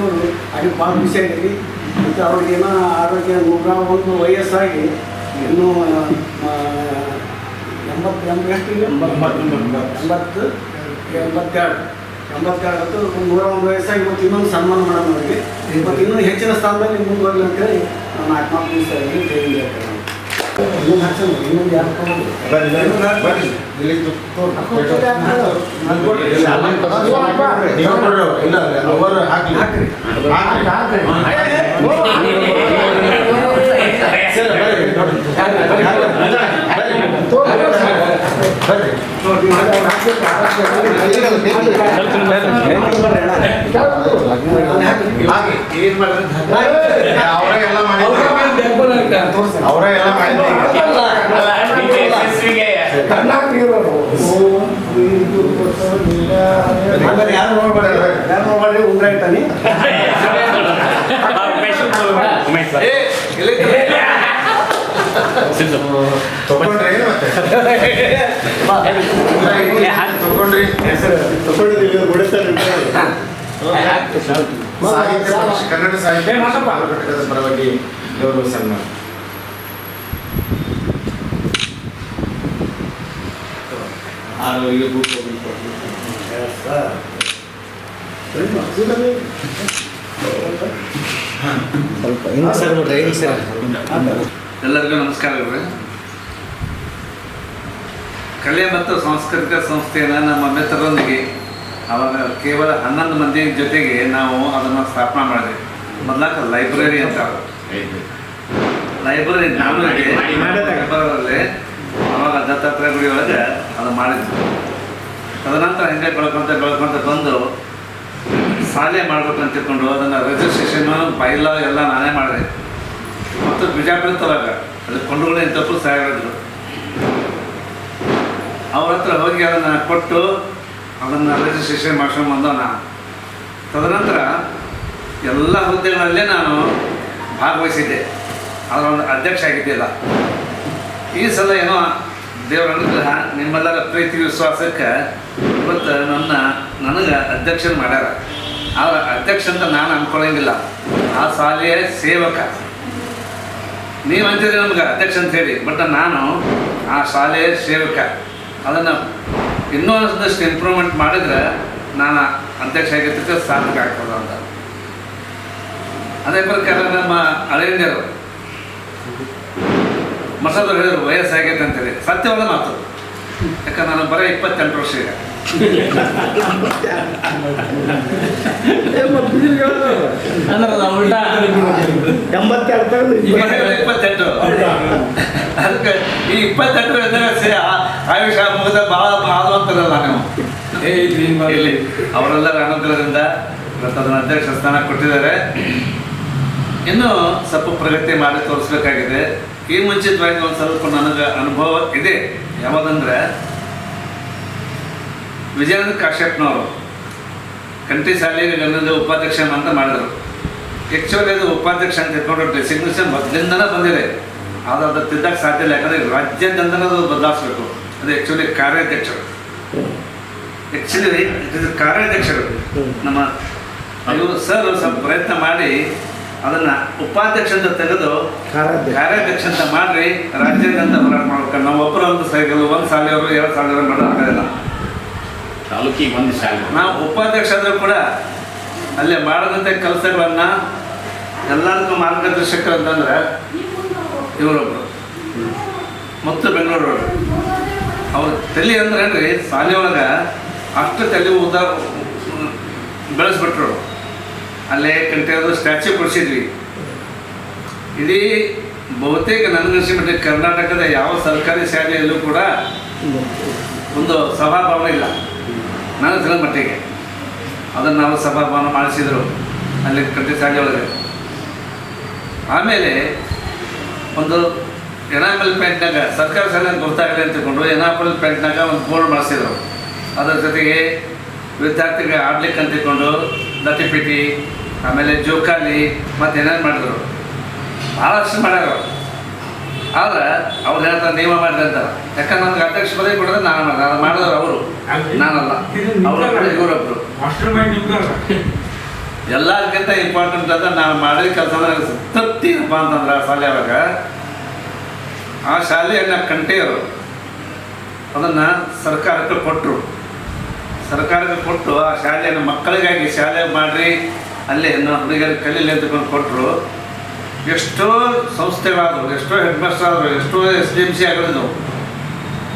ಅವರು ಅಲ್ಲಿ ಭಾಳ ಖುಷಿ ಆಗೈತಿ ಮತ್ತು ಅವ್ರಿಗೇನೋ ಆರೋಗ್ಯ ನೂರ ಒಂದು ವಯಸ್ಸಾಗಿ ಇನ್ನೂ ಎಂಬತ್ತು ಎಂಬತ್ತು ಎಂಬತ್ತು? ಎಂಬತ್ತು ಎಂಬತ್ತೆರಡು. ಎಂಬತ್ತೆರಡು ಮತ್ತು ಒಂದು ನೂರ ಒಂದು ವಯಸ್ಸಾಗಿ ಮತ್ತು ಇನ್ನೊಂದು ಸನ್ಮಾನ ಮಾಡೋಣ ಅವರಿಗೆ ಮತ್ತು ಇನ್ನೂ ಹೆಚ್ಚಿನ ಸ್ಥಾನದಲ್ಲಿ ಮುಂದುವರಲಿ ಅಂತೇಳಿ ನಾನು ಆತ್ಮಾತ್ಮ ಜೈವಿಂದ ಇನ್ನೊಂದು ಹಚ್ಚೋಣ ಇನ್ನೊಂದು ಯಾರು ತಗೊಂಡು ಬರ್ರಿ ಇಲ್ಲಿ ಇಲ್ಲ ಅವರು ಹಾಕ್ಲಿ ಹಾಕ್ರಿ. ಹಾಕ್ರಿ. ಸರಿ, ಬರ್ರಿ, ನೋಡಿ. ಅವರೇ ಎಲ್ಲ ಮಾಡಿದ್ರು ಯಾರು ನೋಡ್ಬೇಡ್ರಿ ಯಾರು ನೋಡ್ಬೇಡ್ರಿ ಉಂಗ್ರ ಇಟ್ಟಾನಿ ಏ, ಕನ್ನಡ ಸಾಹಿತ್ಯ ಘಟಕದ ಪರವಾಗಿ ಗೌರವ ಸನ್ಮಾನ. ಸ್ವಲ್ಪ ಹಿಂಗೆ ಸರ್ ನೋಡ್ರಿ ಸರ್. ಎಲ್ಲರಿಗೂ ನಮಸ್ಕಾರಗಳು ಕಲೆ ಮತ್ತು ಸಾಂಸ್ಕೃತಿಕ ಸಂಸ್ಥೆಯನ್ನು ನಮ್ಮ ಮಿತ್ರರೊಂದಿಗೆ ಅವಾಗ ಕೇವಲ ಹನ್ನೊಂದು ಮಂದಿ ಜೊತೆಗೆ ನಾವು ಅದನ್ನು ಸ್ಥಾಪನೆ ಮಾಡಿದೆ ಮೊದಲಾಕ ಲೈಬ್ರರಿ ಅಂತ. ಲೈಬ್ರರಿ ಮಾಡಿ. ಅವಾಗ ದತ್ತಾತ್ರೇಯ ಗುಡಿ ಒಳಗೆ ಅದು ಮಾಡಿದ್ವಿ. ತದನಂತರ ಹಿಂದೆ ಬೆಳ್ಕೊಂತ ಬೆಳ್ಕೊಂತ ಬಂದು ಶಾಲೆ ಮಾಡ್ಬೇಕಂತ ತಿಳ್ಕೊಂಡು ಅದನ್ನು ರಿಜಿಸ್ಟ್ರೇಷನ್ ಬೈಲಾ ಎಲ್ಲ ನಾನೇ ಮಾಡಿದೆ. ಮತ್ತು ಬಿಜಾಪುರ ತಲಾಗ, ಅದು ಕೊಂಡುಗಳು ತಪ್ಪು ಸಾಗರದ್ರು ಅವ್ರ ಹತ್ರ ಹೋಗಿ ಅದನ್ನು ಕೊಟ್ಟು ಅದನ್ನು ರಿಜಿಸ್ಟ್ರೇಷನ್ ಮಾಡ್ಸ್ಕೊಂಡು ಬಂದ ನಾನು ತದನಂತರ ಎಲ್ಲ ಹುದ್ದೆಗಳಲ್ಲೇ ನಾನು ಭಾಗವಹಿಸಿದ್ದೆ. ಅದರ ಒಂದು ಅಧ್ಯಕ್ಷ ಆಗಿದ್ದಿಲ್ಲ. ಈ ಸಲ ಏನೋ ದೇವರ ಅನುಗ್ರಹ, ನಿಮ್ಮೆಲ್ಲರ ಪ್ರೀತಿ, ವಿಶ್ವಾಸಕ್ಕೆ ಇವತ್ತು ನನ್ನ, ನನಗೆ ಅಧ್ಯಕ್ಷನ ಮಾಡ್ಯಾರ. ಆದ್ರೆ ಅಧ್ಯಕ್ಷ ಅಂತ ನಾನು ಅನ್ಕೊಳ್ಳೋಂಗಿಲ್ಲ ಆ ಶಾಲೆಯ ಸೇವಕ. ನೀವು ಅಂತಿದ್ರೆ ನಮ್ಗೆ ಅಧ್ಯಕ್ಷ ಅಂತ ಹೇಳಿ ಬಟ್ ನಾನು ಆ ಶಾಲೆ ಸೇವಕ. ಅದನ್ನು ಇನ್ನೂ ಒಂದಷ್ಟು ಇಂಪ್ರೂವ್ಮೆಂಟ್ ಮಾಡಿದ್ರೆ ನಾನು ಅಧ್ಯಕ್ಷ ಆಗಿದ್ದಕ್ಕೆ ಸ್ಥಾನಕ್ಕೆ ಆಗ್ತದ ಅಂತ. ಅದೇ ಪ್ರಕಾರ ನಮ್ಮ ಹಳೆಯರು ಮಸದವ್ರು ಹೇಳಿದ್ರು ವಯಸ್ಸಾಗೈತೆ ಅಂತೇಳಿ ಸತ್ಯವಾದ ಮಾತು. ಯಾಕಂದ್ರೆ ನಾನು ಬರೋ ಇಪ್ಪತ್ತೆಂಟು ವರ್ಷ ಈಗ. ಇಪ್ಪತ್ತೆಂಟು. ಅದಕ್ಕೆ ಈ ಇಪ್ಪತ್ತೆಂಟು ಎಂದರೆ ಆಯುಷ ಮುಗಿದ ಭಾಳ ಆದ್ವಂತರಲ್ಲ ನೀವು ಏ ಗ್ರೀನ್ ಇಲ್ಲಿ ಅವರೆಲ್ಲರ ಅನುಗ್ರಹದಿಂದ ಅದನ್ನ ಅಧ್ಯಕ್ಷ ಸ್ಥಾನ ಕೊಟ್ಟಿದ್ದಾರೆ. ಇನ್ನೂ ಸ್ವಲ್ಪ ಪ್ರಗತಿ ಮಾಡಿ ತೋರಿಸ್ಬೇಕಾಗಿದೆ. ಈ ಮುಂಚಿತವಾಗಿ ಒಂದು ಸ್ವಲ್ಪ ನನಗೆ ಅನುಭವ ಇದೆ. ಯಾವುದಂದ್ರೆ ವಿಜಯಾನಂದ ಕಾಶ್ಯಪ್ನವರು. ಕಂಠಿ ಸಾಲಿ ಗಂಧದ ಉಪಾಧ್ಯಕ್ಷ ಅಂತ ಮಾಡಿದರು. ಆ್ಯಕ್ಚುಲಿ ಅದು ಉಪಾಧ್ಯಕ್ಷ ಅಂತ ಇಟ್ಕೊಂಡು ಡೆಸಿಗ್ನೇಷನ್ ಮೊದಲಿಂದನೇ ಬಂದಿದೆ. ಆದ್ರೆ ಅದು ತಿದ್ದಕ್ಕೆ ಸಾಧ್ಯ ಇಲ್ಲ, ಯಾಕಂದ್ರೆ ರಾಜ್ಯಾದ್ಯಂತ ಅದು ಬದಲಾಯಿಸ್ಬೇಕು. ಅದು ಆ್ಯಕ್ಚುಲಿ ಕಾರ್ಯಾಧ್ಯಕ್ಷರು. ಇದು ಕಾರ್ಯಾಧ್ಯಕ್ಷರು. ನಮ್ಮ ಇವರು ಸರ್ ಸ್ವಲ್ಪ ಪ್ರಯತ್ನ ಮಾಡಿ ಅದನ್ನ ಉಪಾಧ್ಯಕ್ಷ ಅಂತ ತೆಗೆದು ಕಾರ್ಯಾಧ್ಯಕ್ಷ. ಕಾರ್ಯಾಧ್ಯಕ್ಷ ಅಂತ ಮಾಡ್ರಿ ರಾಜ್ಯದಂತ ಹೋರಾಟ ಮಾಡ್ಬೇಕು. ನಾವು ಒಬ್ಬರು ಅಂತ ಸೈಕಲ್ ಒಂದು ಸಾಲಿಯವರು ಎರಡು ಸಾವಿರ ಮಾಡೋದು ಆಗೋದಿಲ್ಲ. ತಾಲೂಕಿಗೆ ಒಂದು ಶಾಲೆ ನಾವು ಉಪಾಧ್ಯಕ್ಷ ಆದರೂ ಕೂಡ ಅಲ್ಲೇ ಮಾಡದಂಥ ಕೆಲಸಗಳನ್ನ ಎಲ್ಲದಕ್ಕೂ ಮಾರ್ಗದರ್ಶಕರು ಅಂತಂದ್ರೆ ಇವರೊಬ್ಬರು ಮತ್ತು ಬೆಂಗಳೂರು ಅವ್ರ ತಲೆ ಅಂದ್ರೆ ಏನ್ರಿ ಶಾಲೆ ಒಳಗೆ ಅಷ್ಟು ತಲೆ ಉದ್ದ ಬೆಳೆಸ್ಬಿಟ್ರು. ಅಲ್ಲೇ ಕಂಠಿಯದು ಸ್ಟ್ಯಾಚ್ಯೂ ಕೊಡಿಸಿದ್ವಿ. ಇಡೀ ಬಹುತೇಕ ನನಗನ್ಸಿಬಿಟ್ಟು ಕರ್ನಾಟಕದ ಯಾವ ಸರ್ಕಾರಿ ಶಾಲೆಯಲ್ಲೂ ಕೂಡ ಒಂದು ಸಭಾಭವನ ಇಲ್ಲ. ನಾನು ತಿಳಿದ ಮಟ್ಟಿಗೆ ಅದನ್ನು ನಾವು ಸಭಾಭವನ ಮಾಡಿಸಿದರು ಅಲ್ಲಿ ಕಂಠಿ ಶಾಲೆ ಒಳಗೆ. ಆಮೇಲೆ ಒಂದು ಎನಾಪಲ್ ಪ್ಯಾಂಟ್ನಾಗ ಸರ್ಕಾರ ಶಾಲೆ ಗೊತ್ತಾಗಲಿ ಅಂತ ತಿಳ್ಕೊಂಡು ಎನಾಮಲ್ ಪ್ಯಾಂಟ್ನಾಗ ಒಂದು ಬೋರ್ಡ್ ಮಾಡಿಸಿದರು. ಅದರ ಜೊತೆಗೆ ವಿದ್ಯಾರ್ಥಿಗಳಿಗೆ ಆಡ್ಲಿಕ್ಕೆ ಅಂತ ತಿಳ್ಕೊಂಡು ದತ್ತಿಪಿಟಿ ಆಮೇಲೆ ಜೋಕಾಲಿ ಮತ್ತು ಏನೇನು ಮಾಡಿದ್ರು? ಭಾಳಷ್ಟು ಮಾಡ್ಯಾರ ಆದ್ರೆ ಅವ್ರು ಹೇಳ್ತಾರೆ ನಿಯಮ ಮಾಡಿದೆ ಅಂತ. ಯಾಕಂದ್ರೆ ನನ್ಗೆ ಅಧ್ಯಕ್ಷ ಪದವಿ ಕೊಡೋದು ನಾನು ಮಾಡಿದೆ. ಅದು ಮಾಡಿದವ್ರು ಅವರು. ನಾನಲ್ಲ. ಅವರು ಇವರೊಬ್ರು. ಎಲ್ಲದಕ್ಕಿಂತ ಇಂಪಾರ್ಟೆಂಟ್ ಅಂತ ನಾನು ಮಾಡಿದ ಕೆಲಸ ಅಂದ್ರೆ ತೃಪ್ತಿ ಏನಪ್ಪ ಅಂತಂದ್ರೆ ಆ ಶಾಲೆ ಅವಾಗ ಆ ಶಾಲೆಯನ್ನು ಕಂಟೆಯವರು ಅದನ್ನು ಸರ್ಕಾರಕ್ಕೆ ಕೊಟ್ಟರು ಸರ್ಕಾರಕ್ಕೆ ಕೊಟ್ಟು ಆ ಶಾಲೆಯನ್ನು ಮಕ್ಕಳಿಗಾಗಿ ಶಾಲೆ ಮಾಡಿರಿ, ಅಲ್ಲಿ ನಮ್ಮ ಹುಡುಗರಿಗೆ ಕಲೀಲಿ ಅಂತಕೊಂಡು ಕೊಟ್ಟರು ಎಷ್ಟೋ ಸಂಸ್ಥೆಗಳಾದವು ಎಷ್ಟೋ ಹೆಡ್ ಮಾಸ್ಟರ್ ಆದರು, ಎಷ್ಟೋ ಎಸ್ ಡಿ ಎಂ ಸಿ ಆಗಿದ್ದವು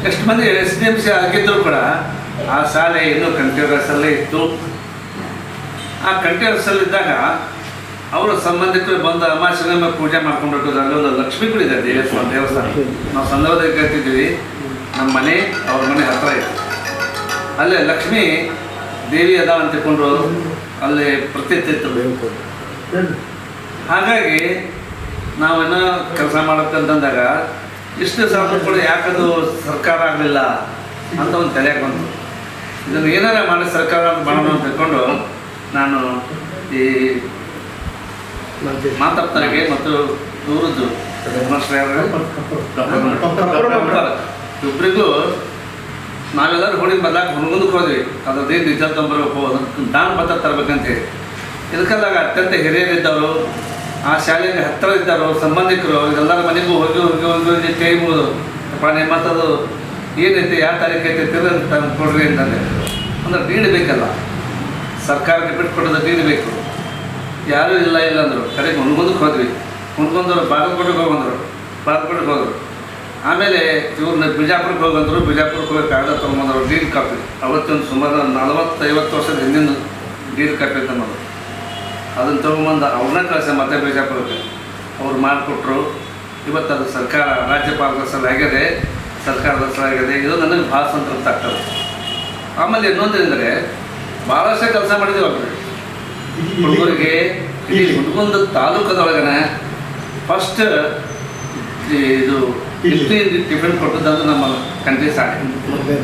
ಎಷ್ಟು ಮಂದಿ ಎಸ್ ಡಿ ಎಂ ಸಿ ಆಗಿದ್ದರೂ ಕೂಡ ಆ ಶಾಲೆ ಇನ್ನೂ ಕಂಟಿನ್ಯೂರಸಲ್ಲೇ ಇತ್ತು. ಆ ಕಂಠ್ಯೂರಸಲ್ಲಿದ್ದಾಗ ಅವರ ಸಂಬಂಧಿಕರು ಬಂದು ಅಮಾಶಿನ ಪೂಜೆ ಮಾಡ್ಕೊಂಡು ಹೋಗೋದು. ಅಲ್ಲಿ ಒಂದು ಲಕ್ಷ್ಮೀ ಗುಡಿ ಇದೆ, ದೇವಸ್ಥಾನ ದೇವಸ್ಥಾನ. ನಾವು ಸಂದರ್ಭದಲ್ಲಿ ಕರಿತಿದ್ವಿ ನಮ್ಮ ಮನೆ, ಅವ್ರ ಮನೆ ಹತ್ತಿರ ಇತ್ತು ಅಲ್ಲೇ ಲಕ್ಷ್ಮಿ ದೇವಿ ಅದ ಅಂತ ತಿಳ್ಕೊಂಡು ಅಲ್ಲಿ ಪ್ರತೀತಿ ಹಾಗಾಗಿ ನಾವೇನ ಕೆಲಸ ಮಾಡಕ್ಕಂತಂದಾಗ ಇಷ್ಟು ಕೂಡ ಯಾಕದು ಸರ್ಕಾರ ಆಗಲಿಲ್ಲ ಅಂತ ಒಂದು ತಲೆಯಾಗಿ ಬಂತು ಇದನ್ನು ಏನಾರ ಮಾಡಿ ಸರ್ಕಾರ ಅಂತ ಮಾಡೋಣ ಅಂತ ತಿಳ್ಕೊಂಡು ನಾನು ಈ ಮಾತಾಡ್ತಾರಿಗೆ ಮತ್ತು ದೂರದ್ದು ಇಬ್ಬರಿಗೂ ನಾವೆಲ್ಲರೂ ಹೋಳಿ ಬದಲಾಗ ಹುಣಗುಂದಕ್ಕೆ ಹೋದ್ವಿ. ಅದೇನು ನಿಜ ತಂಬರಬೇಕು ಅದಕ್ಕೆ ದಾನ ಪತ್ರ ತರಬೇಕಂತೇಳಿ. ಇದಕ್ಕೆಲ್ಲಾಗ ಅತ್ಯಂತ ಹಿರಿಯರಿದ್ದವರು, ಆ ಶಾಲೆಗೆ ಹತ್ತಿರ ಇದ್ದವರು ಸಂಬಂಧಿಕರು ಎಲ್ಲರ ಮನೆಗೂ ಹೋಗಿ ಹೋಗಿ ಹೋಗಿ ಹೋಗಿ ಕೈ ಮುಗಿದು ನಿಮ್ಮ ಮತ್ತದು ಏನೈತೆ ಯಾವ ತಾರೀಕು ಐತೆ ತಂದು ಕೊಡ್ರಿ ಅಂತಂದೆ. ಅಂದ್ರೆ ನೀಡಬೇಕಲ್ಲ ಸರ್ಕಾರಕ್ಕೆ ಬಿಟ್ಟು ಕೊಡೋದು ನೀಡಬೇಕು ಯಾರೂ ಇಲ್ಲ ಇಲ್ಲ ಅಂದರು. ಕಡೆಗೆ ಹುಣ್ಗೊಂದಕ್ಕೆ ಹೋದ್ವಿ. ಹುಣ್ಗುಂದವ್ರು ಬಾಗಲಕೋಟೆಗೆ ಹೋಗಂದರು ಬಾಗಲಕೋಟೆಗೆ ಹೋದರು. ಆಮೇಲೆ ಇವ್ರನ್ನ ಬಿಜಾಪುರಕ್ಕೆ ಹೋಗಂದ್ರು ಬಿಜಾಪುರಕ್ಕೆ ಹೋಗಿ ಕಾಗದ ತೊಗೊಂಬಂದ್ರು. Deal copy. ಅವತ್ತೊಂದು ಸುಮಾರು ನಲವತ್ತೈವತ್ತು ವರ್ಷದ ಹಿಂದಿನ ಡೀಲ್ ಕಾಪಿ ಅಂತ ಮಾಡೋದು ಅದನ್ನು ತೊಗೊಂಬಂದು ಅವ್ರನ್ನ ಕಳಿಸ ಮತ್ತೆ ಬಿಜಾಪುರಕ್ಕೆ. ಅವ್ರು ಮಾಡಿಕೊಟ್ರು. ಇವತ್ತು ಅದು ಸರ್ಕಾರ, ರಾಜ್ಯಪಾಲರ ಆಗಿದೆ, ಸರ್ಕಾರದ ಸಲ ಆಗಿದೆ. ಇದು ನನಗೆ ಭಾಳ ಸಂತೃಪ್ತ ಆಗ್ತದೆ. ಆಮೇಲೆ ಇನ್ನೊಂದು ಅಂದರೆ ಭಾಳಷ್ಟೇ ಕೆಲಸ ಮಾಡಿದ್ದೀವಿ ಅವ್ರಿಗೆ ಹುಡುಗರಿಗೆ ಇಲ್ಲಿ ಹುಡುಗೊಂದು ತಾಲೂಕದೊಳಗನೆ ಫಸ್ಟ್ ಇದು ಇಡ್ಲಿ ಟಿಫಿನ್ ಕೊಟ್ಟದ್ದು ನಮ್ಮ ಕಂಟ್ರಿ ಸಾಡಿ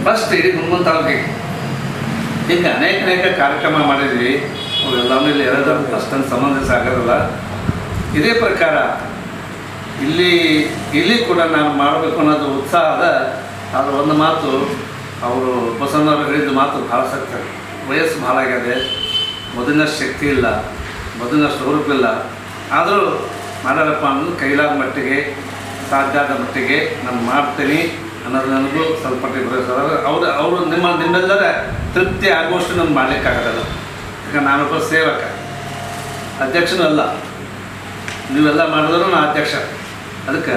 ಫಸ್ಟ್ ಇಡೀ ಹುಡುಗನ್ ತಾಲೂಕಿಗೆ ಹಿಂಗೆ ಅನೇಕ ಅನೇಕ ಕಾರ್ಯಕ್ರಮ ಮಾಡಿದ್ವಿ. ಅವೆಲ್ಲವೂ ಇಲ್ಲಿ ಎರಡು ಅಷ್ಟೊಂದು ಸಂಬಂಧಿಸ ಆಗೋದಿಲ್ಲ. ಇದೇ ಪ್ರಕಾರ ಇಲ್ಲಿ ಇಲ್ಲಿ ಕೂಡ ನಾನು ಮಾಡಬೇಕು ಅನ್ನೋದು ಉತ್ಸಾಹ ಅದ ಆದ್ರೆ ಒಂದು ಮಾತು ಅವರು ಬಸವಣ್ಣವ್ರು ಹೇಳಿದ ಮಾತು ಭಾಳ ಸತ್ಯ. ವಯಸ್ಸು ಭಾಳ ಆಗಿದೆ. ಮೊದಲಿನಷ್ಟು ಶಕ್ತಿ ಇಲ್ಲ. ಮೊದಲಿನಷ್ಟು ಹುರುಪಿಲ್ಲ. ಆದರೂ ಮಾಡಾರಪ್ಪ ಅನ್ನೋದು ಕೈಲಾದ ಮಟ್ಟಿಗೆ ಸಾಧ್ಯ ಮಟ್ಟಿಗೆ ನಾನು ಮಾಡ್ತೀನಿ ಅನ್ನೋದು ನನಗೂ ಸ್ವಲ್ಪ ಅವರು ಅವರು ನಿಮ್ಮ, ನಿಮ್ಮೆಲ್ಲರ ತೃಪ್ತಿ ಆಗುವಷ್ಟು ನಾನು ಮಾಡಲಿಕ್ಕಾಗಲ್ಲ ಯಾಕಂದ್ರೆ ನಾನೊಬ್ಬ ಸೇವಕ. ಅಧ್ಯಕ್ಷನೂ ಅಲ್ಲ ನೀವೆಲ್ಲ ಮಾಡಿದ್ರು ನಾನು ಅಧ್ಯಕ್ಷ. ಅದಕ್ಕೆ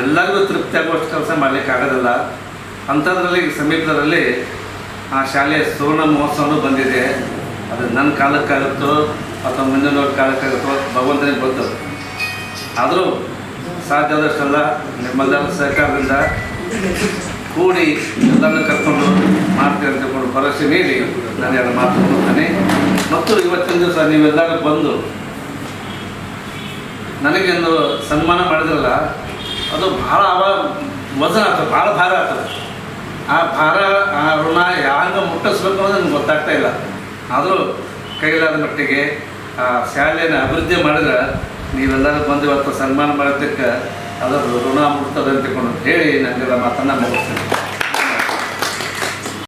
ಎಲ್ಲರಿಗೂ ತೃಪ್ತಿ ಆಗುವಷ್ಟು ಕೆಲಸ ಮಾಡಲಿಕ್ಕೆ ಆಗೋದಿಲ್ಲ ಅಂಥದ್ರಲ್ಲಿ ಸಮೀಪದಲ್ಲಿ ಆ ಶಾಲೆಯ ಸುವರ್ಣ ಮಹೋತ್ಸವನೂ ಬಂದಿದೆ. ಅದು ನನ್ನ ಕಾಲಕ್ಕಾಗುತ್ತೋ ಅಥವಾ ಮುಂದಿನವ್ರ ಕಾಲಕ್ಕಾಗುತ್ತೋ ಭಗವಂತನಿಗೆ ಗೊತ್ತು. ಆದರೂ ಸಾಧ್ಯ ಆದಷ್ಟೆಲ್ಲ ನಿಮ್ಮೆಲ್ಲರ ಸರ್ಕಾರದಿಂದ ಕೂಡಿ ಎಲ್ಲರನ್ನು ಕರ್ಕೊಂಡು ಮಾಡ್ತೀವಿ ಅಂತ ಭರವಸೆ ನೀಡಿ ನಾನು ಎರಡು ಮಾತು ಹೋಗ್ತೇನೆ ಮತ್ತು ಇವತ್ತಿನ ದಿವಸ ನೀವೆಲ್ಲರೂ ಬಂದು ನನಗೆ ಒಂದು ಸನ್ಮಾನ ಮಾಡಿದ್ರಲ್ಲ, ಅದು ಭಾಳ ಅವ ವಜನ ಆಗ್ತದೆ ಭಾಳ ಭಾರ ಆಗ್ತದೆ. ಆ ಭಾರ, ಆ ಋಣ ಯಾವಾಗ ಮುಟ್ಟಿಸ್ಬೇಕು ಅನ್ನೋದು ನನಗೆ ಗೊತ್ತಾಗ್ತಾ ಇಲ್ಲ. ಆದರೂ ಕೈಲಾದ ಮಟ್ಟಿಗೆ ಆ ಶಾಲೆನ ಅಭಿವೃದ್ಧಿ ಮಾಡಿದ್ರೆ ನೀವೆಲ್ಲರೂ ಬಂದು ಇವತ್ತು ಸನ್ಮಾನ ಮಾಡೋದಕ್ಕೆ ಅದರ ಋಣ ಮುಟ್ತದೆ ಅಂತ ತಿಳ್ಕೊಂಡು ಹೇಳಿ ನನಗೆಲ್ಲ ಮಾತನ್ನು ಮುಗಿಸ್ತೀನಿ.